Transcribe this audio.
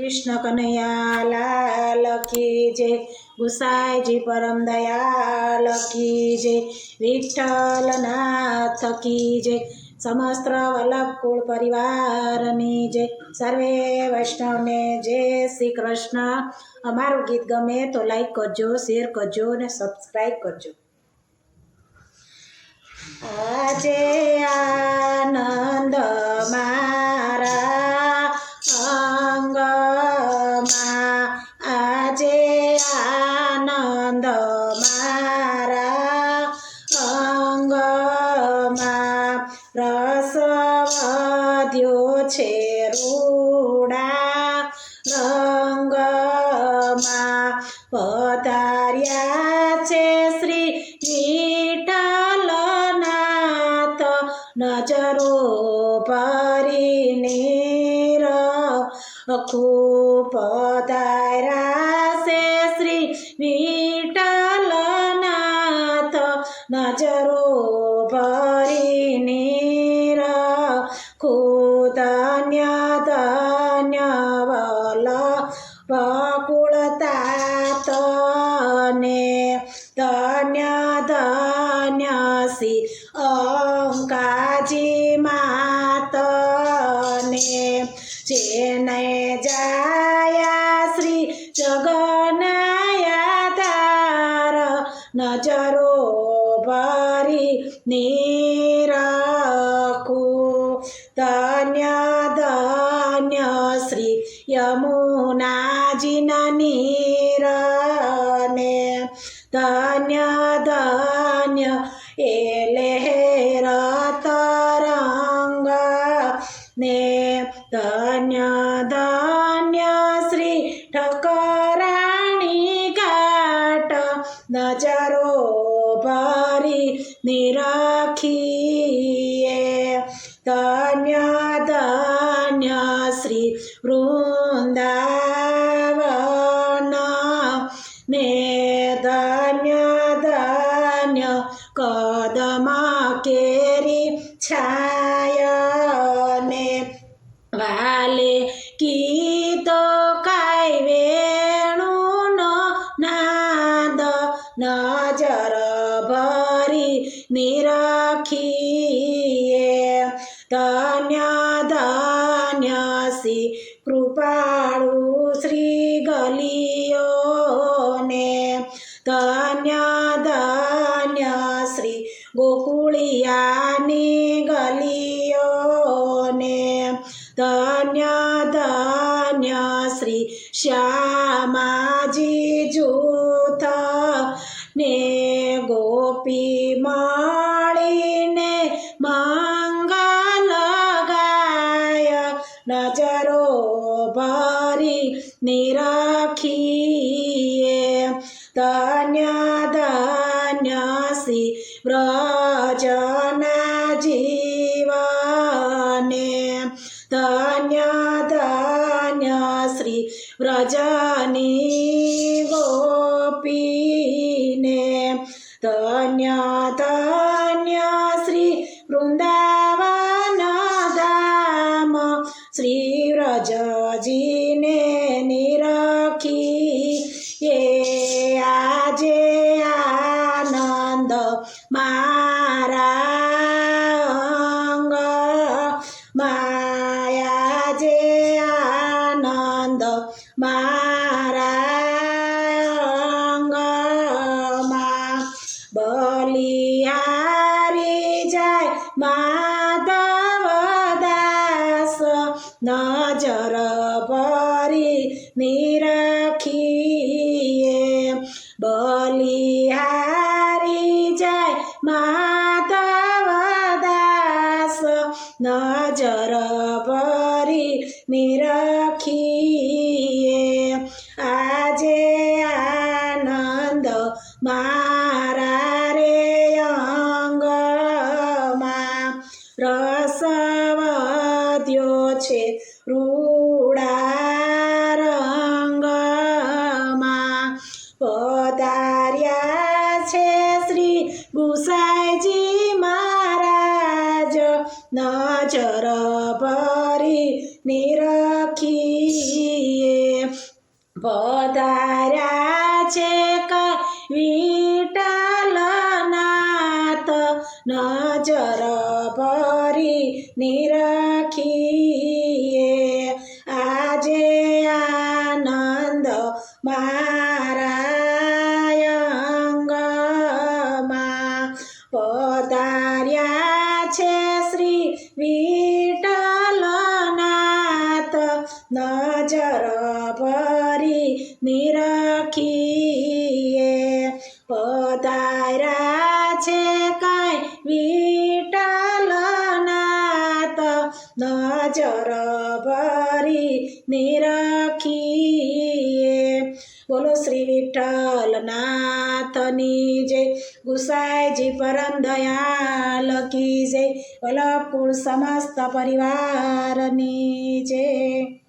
કૃષ્ણ કનૈયા લાલ કી જય. ગુસાઈજી પરમ દયાલ કી જય. વિઠ્ઠલનાથ કી જય. સમસ્ત વલ્લભ કુળ પરિવારની જય. સર્વે વૈષ્ણવને જય શ્રી કૃષ્ણ. અમારું ગીત ગમે તો લાઈક કરજો, શેર કરજો અને સબસ્ક્રાઈબ કરજો. આજે આનંદ મારા અંગમાં રસ વધ્યો છે રૂડા રંગમાં પધાર્યા છે શ્રી વિઠ્ઠલનાથ નજરો ભરીને પધાર્યા નજરો ભરીને ખૂબ ધન્ય ધન્ય વલ વકુળતા તને ધન્ય ધન્ય સી ભરી નિરખું ધન્ય ધન્ય શ્રી યમુનાજીના નીરને ધન્ય ધન્ય એ લહેર તરંગ ને ધન્ય ધન્ય શ્રી ઠકરાણી ઘાટ નજરો ભરી નિરખીએ ધન્ય ધન્ય શ્રી વૃંદાવન નિરખીએ ધન્ય ધન્ય સી કૃપાળુ શ્રી ગલિયોને ધન્ય ધન્ય શ્રી ગોકુળિયાની ગલીઓને ધન્ય ધન્ય શ્રી શ્યામાજી જૂથ ને ગોપી મળીને મંગલ લગાય. નજરો ભરી નિરખીએ. ધન્ય ધન્ય સી વ્રજના જીવને. ધન્ય ધન્ય શ્રી વ્રજની ગોપીને ધન્ય બલિહારી જાય માધવ દાસ નજર ભરી નિરખીએ. આજે આનંદ મારા રે અંગમાં રસ વધ્યો છે રૂડા રાયજી મહારાજ નજર ભરી નિરખીએ. પધાર્યા છે વિટલનાથ નજર ભરી નિરખીએ. આજે આનંદ મા ભરી નિરખીએ. પધાર્યા છે કાંઈ વિઠ્ઠલનાથ નજર ભરી નિરખીએ. બોલો શ્રી વિઠ્ઠલનાથની જય. ગુસાઈજી પરમ દયાલ કી જય. વલ્લભકુળ સમસ્ત પરિવારની જય.